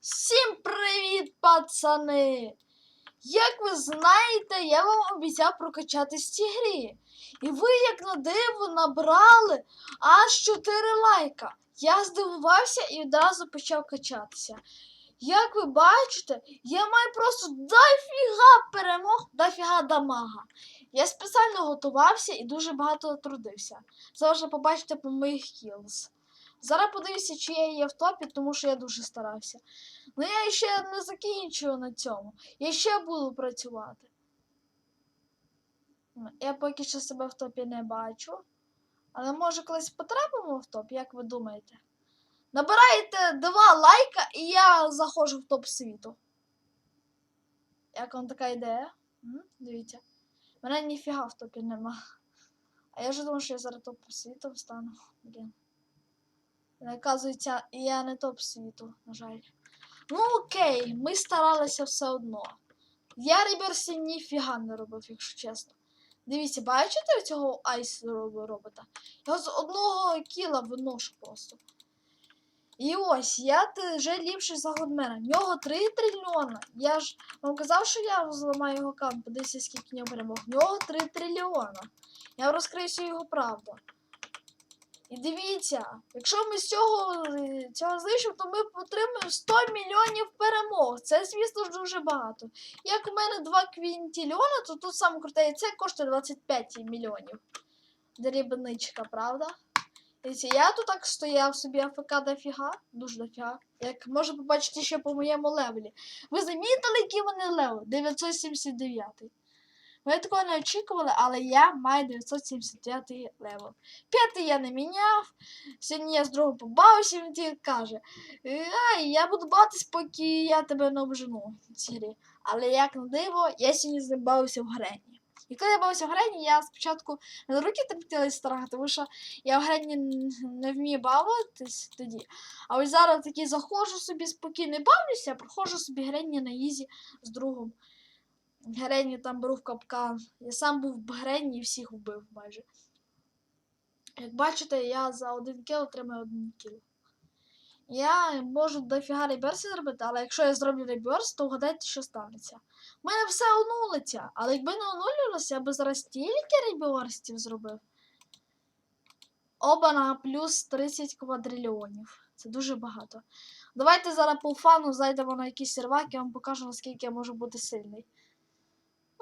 Всім привіт, пацани! Як ви знаєте, я вам обіцяв прокачатись в цій грі. І ви, як на диво, набрали аж 4 лайка. Я здивувався і одразу почав качатися. Як ви бачите, я маю просто дофіга перемог, дофіга дамага. Я спеціально готувався і дуже багато трудився. Це можна побачити по моїх кілс. Зараз подивлюся, чи я є в топі, тому що я дуже старався. Ну я ще не закінчую на цьому. Я ще буду працювати. Я поки що себе в топі не бачу. Але може колись потрапимо в топ, як ви думаєте? Набирайте два лайка і я заходжу в топ світу. Як вам така ідея? М? Дивіться. Мене ніфіга в топі нема. А я вже думаю, що я зараз топ світу стану. Блін. Оказується, я не топ світу, на жаль. Ну окей, ми старалися все одно. Я реберсі ніфіга не робив, якщо чесно. Дивіться, бачите цього айс робота? Його з одного кіла виношу просто. І ось, я вже ліпший за Годмена. В нього 3 трильйона. Я ж вам казав, що я зламаю його кам, подивіться, скільки в нього перемог. В нього 3 трильйона. Я розкрию його правду. І дивіться, якщо ми з цього, е, цього знищимо, то ми отримаємо 100 мільйонів перемог. Це, звісно дуже багато. Як у мене 2 квінтільйона, то тут саме круте яйце коштує 25 мільйонів. Дрібничка, правда? Дивіться, я тут так стояв собі АФК дофіга, дуже дофіга. Як можна побачити ще по моєму левелі. Ви замітили, який вони левел? 979. Ми такого не очікували, але я маю 979 левел. П'ятий я не міняв. Сьогодні я з другом побавився, він тільки каже: Ай, я буду бавитись, поки я тебе не обжену в. Але як на диво, я сьогодні з ним бавився в Грені. І коли я бавився в Грені, я спочатку на руки тремтіли страх, тому що я в Грені не вмію бавитись тоді. А ось зараз такий заходжу собі спокійно бавлюся, проходжу собі Грені на ізі з другом. Грені там беру в капкан. Я сам був в Грені і всіх вбив майже. Як бачите, я за один кіл отримаю один кіл. Я можу дофіга реберсів зробити, але якщо я зроблю реберс, то вгадайте, що станеться. У мене все онулиться, але якби не онулювалося, я би зараз стільки реберсів зробив. Оба на плюс 30 квадрильйонів. Це дуже багато. Давайте зараз по фану зайдемо на якийсь сервак, я вам покажу, наскільки я можу бути сильний.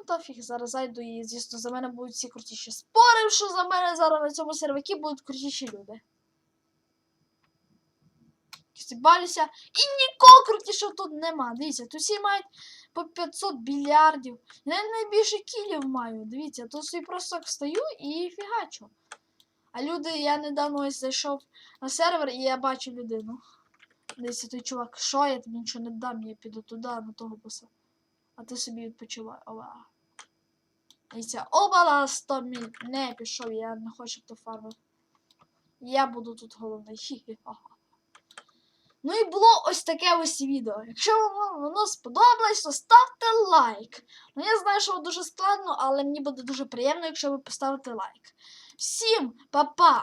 Та фіг, зараз зайду і, звісно, за мене будуть всі крутіші. Спорив, що за мене зараз на цьому сервакі будуть крутіші люди. Стібалися. І нікого крутішого тут нема. Дивіться, тут всі мають по 500 мільярдів. Я найбільше кілів маю. Дивіться, тут собі просто стою і фігачу. А люди, я недавно ось зайшов на сервер і я бачу людину. Дивіться, той чувак, що я тобі нічого не дам, я піду туди, на того боса. А ти собі відпочивай. Ова. Дивіться, обала 100 міль. Не пішов, я не хочу, щоб фарму. Я буду тут головний. Ну і було ось таке ось відео. Якщо вам воно сподобалось, то ставте лайк. Ну я знаю, що дуже складно, але мені буде дуже приємно, якщо ви поставите лайк. Всім па-па!